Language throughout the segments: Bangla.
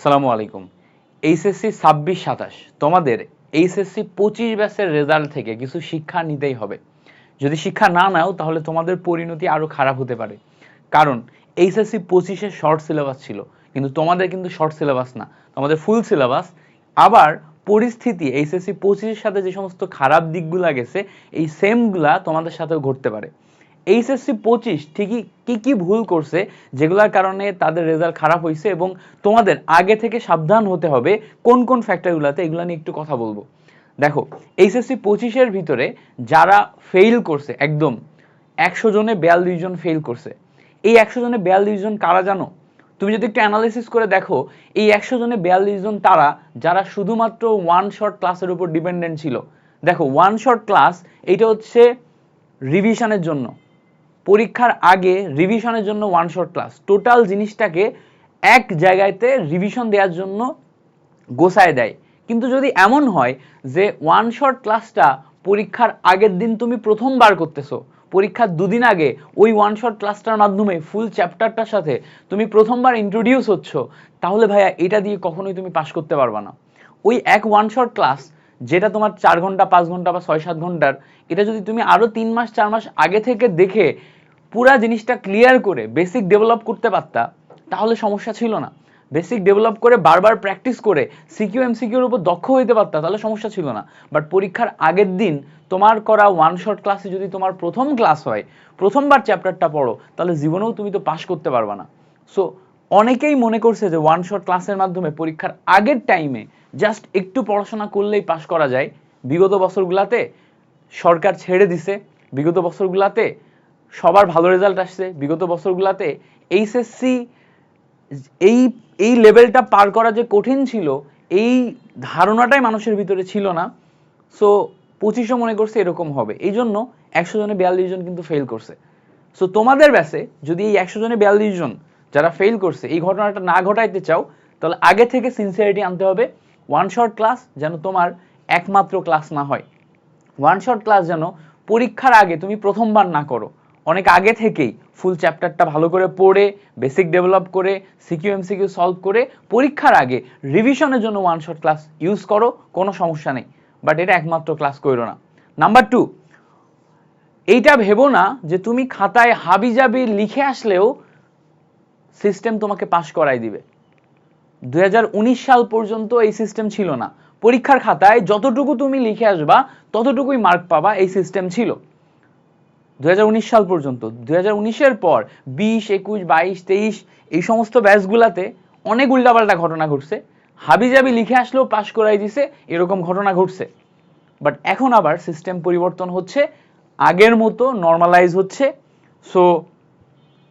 আসসালামু আলাইকুম। এইচএসসি ছাব্বিশ সাতাশ, তোমাদের এইচএসসি পঁচিশ ব্যাচের রেজাল্ট থেকে কিছু শিক্ষা নিতেই হবে। যদি শিক্ষা না নাও, তাহলে তোমাদের পরিণতি আরও খারাপ হতে পারে। কারণ এইচএসসি পঁচিশে শর্ট সিলেবাস ছিল, কিন্তু তোমাদের কিন্তু শর্ট সিলেবাস না, তোমাদের ফুল সিলেবাস। আবার পরিস্থিতি, এইচএসসি পঁচিশের সাথে যে সমস্ত খারাপ দিকগুলা গেছে, এই সেমগুলা তোমাদের সাথেও ঘটতে পারে। এইচএসসি পঁচিশ ঠিকই কি কি ভুল করছে যেগুলোর কারণে তাদের রেজাল্ট খারাপ হয়েছে এবং তোমাদের আগে থেকে সাবধান হতে হবে কোন কোন ফ্যাক্টরগুলোতে এগুলো নিয়ে একটু কথা বলব। দেখো, এইচএসসি পঁচিশের ভিতরে যারা ফেইল করছে, একদম একশো জনে বিয়াল্লিশ জন ফেল করছে। এই একশো জনে বিয়াল্লিশ জন কারা জানো? তুমি যদি একটু অ্যানালিসিস করে দেখো, এই একশো জনে বিয়াল্লিশ জন তারা, যারা শুধুমাত্র ওয়ান শর্ট ক্লাসের উপর ডিপেন্ডেন্ট ছিল। দেখো ওয়ান শর্ট ক্লাস এটা হচ্ছে রিভিশনের জন্য। পরীক্ষার আগে রিভিশনের জন্য ওয়ান শর্ট ক্লাস টোটাল জিনিসটাকে এক জায়গাতে রিভিশন দেওয়ার জন্য গোছায় দেয়। কিন্তু যদি এমন হয় যে ওয়ান শর্ট ক্লাসটা পরীক্ষার আগের দিন তুমি প্রথমবার করতেছো, পরীক্ষার দুদিন আগে ওই ওয়ান শর্ট ক্লাসটার মাধ্যমে ফুল চ্যাপ্টারটার সাথে তুমি প্রথমবার ইন্ট্রোডিউস হচ্ছ, তাহলে ভাইয়া এটা দিয়ে কখনোই তুমি পাশ করতে পারবা না। ওই এক ওয়ান শর্ট ক্লাস যেটা তোমার চার ঘণ্টা, পাঁচ ঘণ্টা বা ছয়, সাত ঘণ্টার, এটা যদি তুমি আরও তিন মাস, চার মাস আগে থেকে দেখে পুরা জিনিসটা ক্লিয়ার করে বেসিক ডেভেলপ করতে পারতা, তাহলে সমস্যা ছিল না। বেসিক ডেভেলপ করে বারবার প্র্যাকটিস করে সিকিউ এমসিকিউর উপর দক্ষ হইতে পারতা, তাহলে সমস্যা ছিল না। বাট পরীক্ষার আগের দিন তোমার করা ওয়ান শট ক্লাসে যদি তোমার প্রথম ক্লাস হয়, প্রথমবার চ্যাপ্টারটা পড়ো, তাহলে জীবনেও তুমি তো পাশ করতে পারবা না। সো অনেকেই মনে করছে যে ওয়ান শট ক্লাসের মাধ্যমে পরীক্ষার আগের টাইমে জাস্ট একটু পড়াশোনা করলেই পাশ করা যায়। বিগত বছরগুলাতে সরকার ছেড়ে দিছে। বিগত বছরগুলাতে সবার ভালো রেজাল্ট আসছে। বিগত বছরগুলাতে এইচএসসি এই এই লেভেলটা পার করা যে কঠিন ছিল, এই ধারণাটাই মানুষের ভিতরে ছিল না। সো পঁচিশও মনে করছে এরকম হবে। এই জন্য একশো জনে বিয়াল্লিশ জন কিন্তু ফেল করছে। সো তোমাদের ব্যাসে যদি এই একশো জনে বিয়াল্লিশ জন যারা ফেল করছে, এই ঘটনাটা না ঘটাইতে চাও, তাহলে আগে থেকে সিনসিয়ারিটি আনতে হবে। ওয়ান শর্ট ক্লাস যেন তোমার একমাত্র ক্লাস না হয়। ওয়ান শর্ট ক্লাস যেন পরীক্ষার আগে তুমি প্রথমবার না করো। অনেক আগে থেকেই ফুল চ্যাপ্টারটা ভালো করে পড়ে বেসিক ডেভেলপ করে সিকিউ এমসিকিউ সলভ করে পরীক্ষার আগে রিভিশনের জন্য ওয়ান শট ক্লাস ইউজ করো, কোনো সমস্যা নেই। বাট এটা একমাত্র ক্লাস করো না। নাম্বার টু এইটা ভেবো না যে তুমি খাতায় হাবি জাবি লিখে আসলেও সিস্টেম তোমাকে পাশ করাই দিবে। দুই হাজার উনিশ সাল পর্যন্ত এই সিস্টেম ছিল না। পরীক্ষার খাতায় যতটুকু তুমি লিখে আসবা, ততটুকুই মার্ক পাবা এই সিস্টেম ছিল। দু সাল পর্যন্ত। দু এর পর বিশ, একুশ, বাইশ, তেইশ এই সমস্ত ব্যাচগুলাতে অনেক উল্টাপাল্টা ঘটনা ঘটছে। হাবিজাবি লিখে আসলেও পাশ করাই দিছে, এরকম ঘটনা ঘটছে। বাট এখন আবার সিস্টেম পরিবর্তন হচ্ছে, আগের মতো নর্মালাইজ হচ্ছে। সো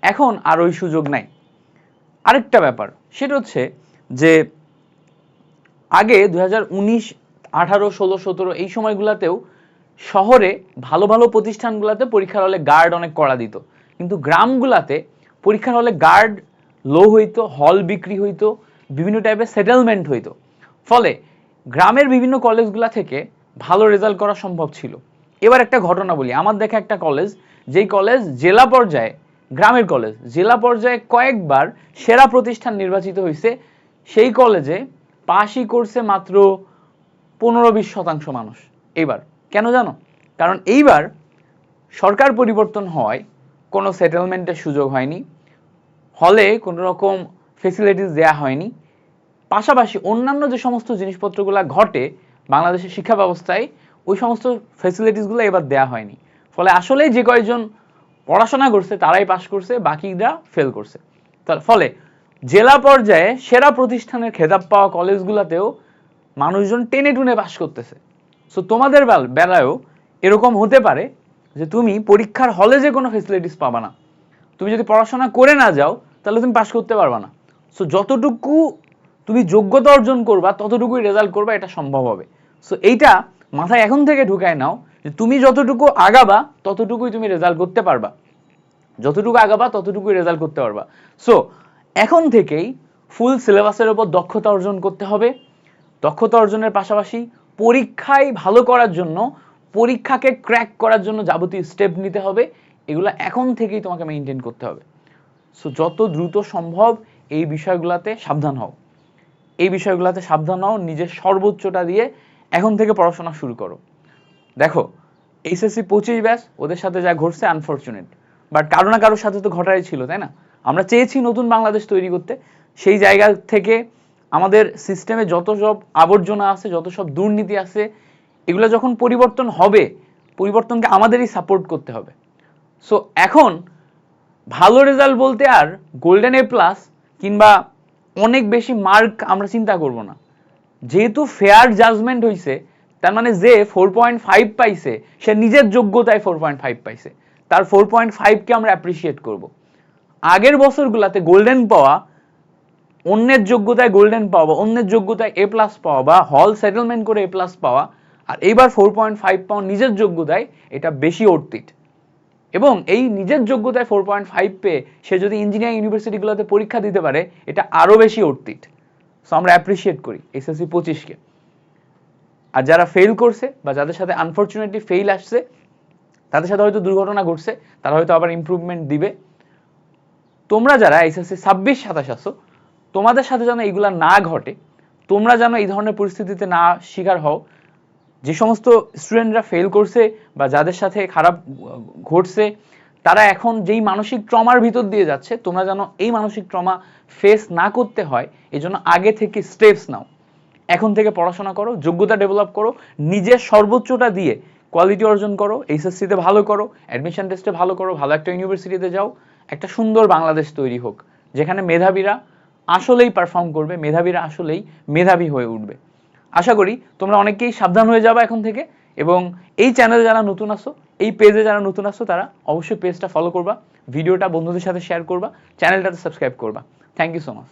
এখন আর ওই সুযোগ নাই। আরেকটা ব্যাপার, সেটা হচ্ছে যে আগে দু হাজার উনিশ, আঠারো, ষোলো, সতেরো এই সময়গুলোতেও শহরে ভালো ভালো প্রতিষ্ঠানগুলোতে পরীক্ষার হলে গার্ড অনেক করা দিত। কিন্তু গ্রামগুলাতে পরীক্ষার হলে গার্ড লো হইতো হল বিক্রি হইতো, বিভিন্ন টাইপের সেটেলমেন্ট হইতো। ফলে গ্রামের বিভিন্ন কলেজগুলা থেকে ভালো রেজাল্ট করা সম্ভব ছিল। এবার একটা ঘটনা বলি। আমার দেখা একটা কলেজ যেই কলেজ জেলা পর্যায়ে, গ্রামের কলেজ জেলা পর্যায়ে কয়েকবার সেরা প্রতিষ্ঠান নির্বাচিত হয়েছে সেই কলেজে পাশই করছে মাত্র পনেরো বিশ শতাংশ মানুষ। এবার কেন জানো? কারণ এইবার সরকার পরিবর্তন হয় কোনো সেটেলমেন্টের সুযোগ হয়নি। হলে কোনো রকম ফেসিলিটিস দেওয়া হয়নি। পাশাপাশি অন্যান্য যে সমস্ত জিনিসপত্রগুলো ঘটে বাংলাদেশের শিক্ষা ব্যবস্থায়, ওই সমস্ত ফেসিলিটিসগুলো এবার দেওয়া হয়নি। ফলে আসলেই যে কয়েকজন পড়াশোনা করছে, তারাই পাশ করছে, বাকিরা ফেল করছে। তার ফলে জেলা পর্যায়ে সেরা প্রতিষ্ঠানের খেতাব পাওয়া কলেজগুলোতেও মানুষজন টেনে টুনে পাশ করতেছে। সো তোমাদের বেলায়ও এরকম হতে পারে যে তুমি পরীক্ষার হলে যে কোনো ফেসিলিটিস পাবা না। তুমি যদি পড়াশোনা করে না যাও, তাহলে তুমি পাশ করতে পারবা না। সো যতটুকু তুমি যোগ্যতা অর্জন করবা, ততটুকুই রেজাল্ট করবা, এটা সম্ভব হবে। সো এইটা মাথায় এখন থেকে ঢুকায় নাও যে তুমি যতটুকু আগাবা, ততটুকুই তুমি রেজাল্ট করতে পারবা। যতটুকু আগাবা, ততটুকুই রেজাল্ট করতে পারবা। সো এখন থেকেই ফুল সিলেবাসের ওপর দক্ষতা অর্জন করতে হবে। দক্ষতা অর্জনের পাশাপাশি পরীক্ষায় ভালো করার জন্য, পরীক্ষাকে ক্র্যাক করার জন্য যাবতীয় স্টেপ নিতে হবে। এগুলো এখন থেকেই তোমাকে মেনটেন করতে হবে। সো যত দ্রুত সম্ভব এই বিষয়গুলোতে সাবধান হও। এই বিষয়গুলোতে সাবধান হও, নিজের সর্বোচ্চটা দিয়ে এখন থেকে পড়াশোনা শুরু করো। দেখো এইচএসসি পঁচিশ ব্যাস, ওদের সাথে যা ঘটছে আনফর্চুনেট বাট কারও না কারোর সাথে তো ঘটাই ছিল, তাই না? আমরা চেয়েছি নতুন বাংলাদেশ তৈরি করতে। সেই জায়গা থেকে আমাদের সিস্টেমে যত সব আবর্জনা আছে, যত সব দুর্নীতি আছে, এগুলো যখন পরিবর্তন হবে, পরিবর্তনকে আমাদেরই সাপোর্ট করতে হবে। সো এখন ভালো রেজাল্ট বলতে আর গোল্ডেন এ প্লাস কিংবা অনেক বেশি মার্ক আমরা চিন্তা করব না। যেহেতু ফেয়ার জাজমেন্ট হয়েছে তার মানে যে ফোর পয়েন্ট ফাইভ পাইছে, সে নিজের যোগ্যতায় ফোর পয়েন্ট ফাইভ পাইছে। তার ফোর পয়েন্ট ফাইভকে আমরা অ্যাপ্রিসিয়েট করব। আগের বছরগুলোতে গোল্ডেন পাওয়া, অন্যের যোগ্যতায় গোল্ডেন পাওয়া বা অন্যের যোগ্যতায় এ প্লাস পাওয়া বা হল সেটেলমেন্ট করে এ প্লাস পাওয়া, আর এইবার ফোর পয়েন্ট ফাইভ পাওয়া নিজের যোগ্যতায়, এটা বেশি অর্থিত। এবং এই নিজের যোগ্যতায় ফোর পয়েন্ট ফাইভ পেয়ে সে যদি ইঞ্জিনিয়ারিং ইউনিভার্সিটিগুলোতে পরীক্ষা দিতে পারে, এটা আরও বেশি অর্থিত। সো আমরা অ্যাপ্রিসিয়েট করি এসএসসি পঁচিশকে। আর যারা ফেল করছে বা যাদের সাথে আনফর্চুনেটলি ফেল আসছে, তাদের সাথে হয়তো দুর্ঘটনা ঘটছে, তারা হয়তো আবার ইমপ্রুভমেন্ট দিবে। তোমরা যারা এসএসসি ছাব্বিশ, সাতাশ আসো তোমাদের সাথে যেন এইগুলা না ঘটে, তোমরা যেন এই ধরনের পরিস্থিতিতে না শিকার হও, যে সমস্ত স্টুডেন্টরা ফেল করছে বা যাদের সাথে খারাপ ঘটছে, তারা এখন যেই মানসিক ট্রমার ভিতর দিয়ে যাচ্ছে, তোমরা যেন এই মানসিক ট্রমা ফেস না করতে হয় এই জন্য আগে থেকে স্টেপস নাও। এখন থেকে পড়াশোনা করো, যোগ্যতা ডেভেলপ করো, নিজের সর্বোচ্চটা দিয়ে কোয়ালিটি অর্জন করো এইচএসসিতে ভালো করো অ্যাডমিশন টেস্টে ভালো করো, ভালো একটা ইউনিভার্সিটিতে যাও একটা সুন্দর বাংলাদেশ তৈরি হোক, যেখানে মেধাবীরা আসলেই পারফর্ম করবে, মেধাবীরা আসলেই মেধাবী হয়ে উঠবে। আশা করি তোমরা অনেকেই সাবধান হয়ে যাবে এখন থেকে, এবং এই চ্যানেলে যারা নতুন আসো এই পেজে যারা নতুন আসো তারা অবশ্যই পেজটা ফলো করবা, ভিডিওটা বন্ধুদের সাথে শেয়ার করবা চ্যানেলটাতে সাবস্ক্রাইব করবা। Thank you so much